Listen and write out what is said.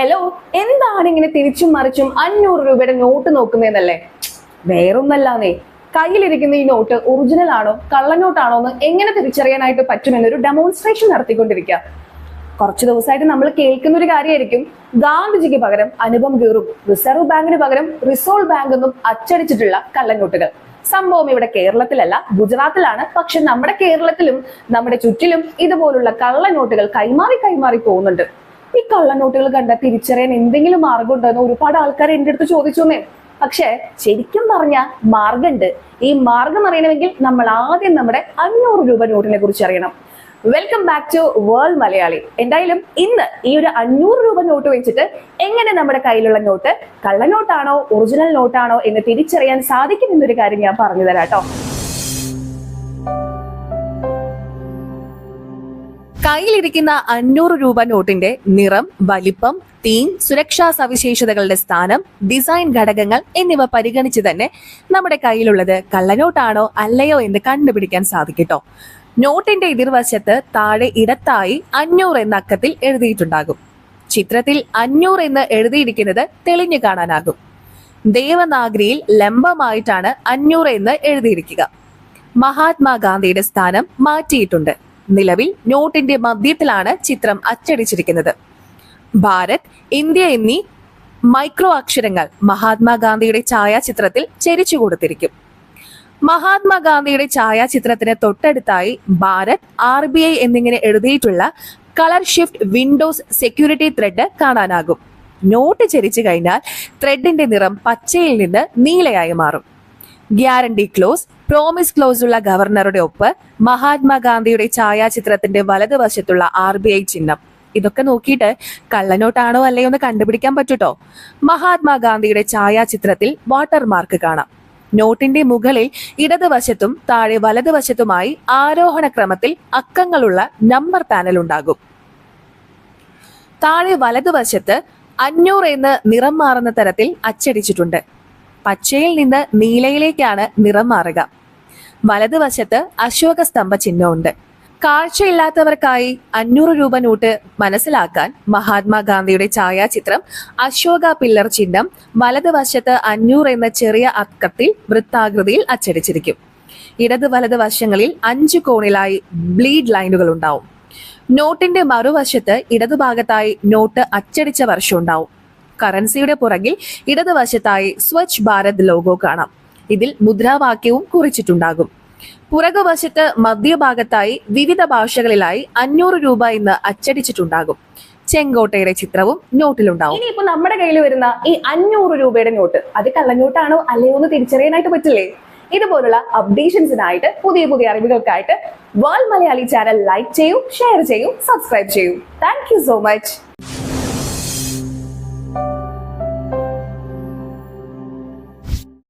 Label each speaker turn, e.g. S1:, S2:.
S1: Hello എന്താണ് ഇങ്ങനെ തിരിച്ചും മറിച്ചും അഞ്ഞൂറ് രൂപയുടെ നോട്ട് നോക്കുന്നതെന്നല്ലേ? വേറൊന്നല്ലാന്നേ. കയ്യിലിരിക്കുന്ന ഈ നോട്ട് ഒറിജിനൽ ആണോ കള്ളനോട്ടാണോ എന്ന് എങ്ങനെ തിരിച്ചറിയാനായിട്ട് പറ്റുമെന്നൊരു ഡെമോൺസ്ട്രേഷൻ നടത്തിക്കൊണ്ടിരിക്കുക കുറച്ച് ദിവസമായിട്ട് നമ്മൾ കേൾക്കുന്ന ഒരു കാര്യമായിരിക്കും. ഗാന്ധിജിക്ക് പകരം അനുപം ഗീറും റിസർവ് ബാങ്കിന് പകരം റിസോൾവ് ബാങ്ക് എന്നും അച്ചടിച്ചിട്ടുള്ള കള്ളനോട്ടുകൾ. സംഭവം ഇവിടെ കേരളത്തിലല്ല ഗുജറാത്തിലാണ്. പക്ഷെ നമ്മുടെ കേരളത്തിലും നമ്മുടെ ചുറ്റിലും ഇതുപോലുള്ള കള്ളനോട്ടുകൾ കൈമാറി കൈമാറി പോകുന്നുണ്ട്. ഈ കള്ളനോട്ടുകൾ കണ്ട തിരിച്ചറിയാൻ എന്തെങ്കിലും മാർഗം ഉണ്ടോ ഒരുപാട് ആൾക്കാർ എന്റെ അടുത്ത് ചോദിച്ചോന്നേ പക്ഷെ ശരിക്കും പറഞ്ഞ മാർഗമുണ്ട് ഈ മാർഗം അറിയണമെങ്കിൽ നമ്മൾ ആദ്യം നമ്മുടെ അഞ്ഞൂറ് രൂപ നോട്ടിനെ കുറിച്ച് അറിയണം. Welcome back to world Malayali. എന്തായാലും ഇന്ന് ഈ ഒരു അഞ്ഞൂറ് രൂപ നോട്ട് വെച്ചിട്ട് എങ്ങനെ നമ്മുടെ കയ്യിലുള്ള നോട്ട് കള്ളനോട്ടാണോ ഒറിജിനൽ നോട്ടാണോ എന്ന് തിരിച്ചറിയാൻ സാധിക്കും എന്നൊരു കാര്യം ഞാൻ പറഞ്ഞു തരാം കേട്ടോ. കയ്യിലിരിക്കുന്ന അഞ്ഞൂറ് രൂപ നോട്ടിന്റെ നിറം വലിപ്പം തീം സുരക്ഷാ സവിശേഷതകളുടെ സ്ഥാനം ഡിസൈൻ ഘടകങ്ങൾ എന്നിവ പരിഗണിച്ച് തന്നെ നമ്മുടെ കയ്യിലുള്ളത് കള്ളനോട്ടാണോ അല്ലയോ എന്ന് കണ്ടുപിടിക്കാൻ സാധിക്കട്ടോ. നോട്ടിന്റെ എതിർവശത്ത് താഴെ ഇടത്തായി അഞ്ഞൂറ് എന്ന അക്കത്തിൽ എഴുതിയിട്ടുണ്ടാകും. ചിത്രത്തിൽ അഞ്ഞൂറ് എന്ന് എഴുതിയിരിക്കുന്നത് തെളിഞ്ഞു കാണാനാകും. ദേവനാഗരിയിൽ ലംബമായിട്ടാണ് അഞ്ഞൂറ് എന്ന് എഴുതിയിരിക്കുക. മഹാത്മാഗാന്ധിയുടെ സ്ഥാനം മാറ്റിയിട്ടുണ്ട്. നിലവിൽ നോട്ടിന്റെ മധ്യത്തിലാണ് ചിത്രം അച്ചടിച്ചിരിക്കുന്നത്. ഭാരത് ഇന്ത്യ എന്നീ മൈക്രോ അക്ഷരങ്ങൾ മഹാത്മാഗാന്ധിയുടെ ഛായാചിത്രത്തിൽ ചരിച്ചു കൊടുത്തിരിക്കും. മഹാത്മാഗാന്ധിയുടെ ഛായാചിത്രത്തിന് തൊട്ടടുത്തായി ഭാരത് ആർ ബി ഐ എന്നിങ്ങനെ എഴുതിയിട്ടുള്ള colour shift windows security thread കാണാനാകും. നോട്ട് ചരിച്ചു കഴിഞ്ഞാൽ ത്രെഡിന്റെ നിറം പച്ചയിൽ നിന്ന് നീലയായി മാറും. ഗ്യാരണ്ടി ക്ലോസ് പ്രോമിസ് ക്ലോസ് ഉള്ള ഗവർണറുടെ ഒപ്പ് മഹാത്മാഗാന്ധിയുടെ ഛായാചിത്രത്തിന്റെ വലതുവശത്തുള്ള ആർ ബി ഐ ചിഹ്നം. ഇതൊക്കെ നോക്കിയിട്ട് കള്ളനോട്ടാണോ അല്ലയോ എന്ന് കണ്ടുപിടിക്കാൻ പറ്റൂട്ടോ? മഹാത്മാഗാന്ധിയുടെ ഛായാചിത്രത്തിൽ വാട്ടർമാർക്ക് കാണാം. നോട്ടിന്റെ മുകളിൽ ഇടതുവശത്തും താഴെ വലതുവശത്തുമായി ആരോഹണ ക്രമത്തിൽ അക്കങ്ങളുള്ള നമ്പർ പാനൽ ഉണ്ടാകും. താഴെ വലതുവശത്ത് അഞ്ഞൂറ് എന്ന് നിറം മാറുന്ന തരത്തിൽ അച്ചടിച്ചിട്ടുണ്ട്. പച്ചയിൽ നിന്ന് നീലയിലേക്കാണ് നിറം മാറുക. വലതുവശത്ത് അശോക സ്തംഭ ചിഹ്നമുണ്ട്. കാഴ്ചയില്ലാത്തവർക്കായി അഞ്ഞൂറ് രൂപ നോട്ട് മനസ്സിലാക്കാൻ മഹാത്മാഗാന്ധിയുടെ ഛായാചിത്രം അശോക പില്ലർ ചിഹ്നം വലതുവശത്ത് അഞ്ഞൂറ് എന്ന ചെറിയ അക്കത്തിൽ വൃത്താകൃതിയിൽ അച്ചടിച്ചിരിക്കും. ഇടത് വലത് വശങ്ങളിൽ അഞ്ച് കോണിലായി ബ്ലീഡ് ലൈനുകൾ ഉണ്ടാവും. നോട്ടിന്റെ മറുവശത്ത് ഇടതുഭാഗത്തായി നോട്ട് അച്ചടിച്ച വർഷം ഉണ്ടാവും. കറൻസിയുടെ പുറകിൽ ഇടതുവശത്തായി സ്വച്ഛ് ഭാരത് ലോഗോ കാണാം. ഇതിൽ മുദ്രാവാക്യവും കുറിച്ചിട്ടുണ്ടാകും. പുറകുവശത്ത് മധ്യഭാഗത്തായി വിവിധ ഭാഷകളിലായി അഞ്ഞൂറ് രൂപ എന്ന് അച്ചടിച്ചിട്ടുണ്ടാകും. ചെങ്കോട്ടയുടെ ചിത്രവും നോട്ടിലുണ്ടാവും. ഇനിയിപ്പോ നമ്മുടെ കയ്യിൽ വരുന്ന ഈ അഞ്ഞൂറ് രൂപയുടെ നോട്ട് അത് കള്ളനോട്ടാണോ അല്ലയോ എന്ന് തിരിച്ചറിയാനായിട്ട് പറ്റില്ലേ? ഇതുപോലുള്ള അപ്ഡേഷൻസിനായിട്ട് പുതിയ പുതിയ അറിവുകൾക്കായിട്ട് വേൾഡ് മലയാളി ചാനൽ ലൈക്ക് ചെയ്യൂ ഷെയർ ചെയ്യൂ സബ്സ്ക്രൈബ് ചെയ്യൂ. Thank so much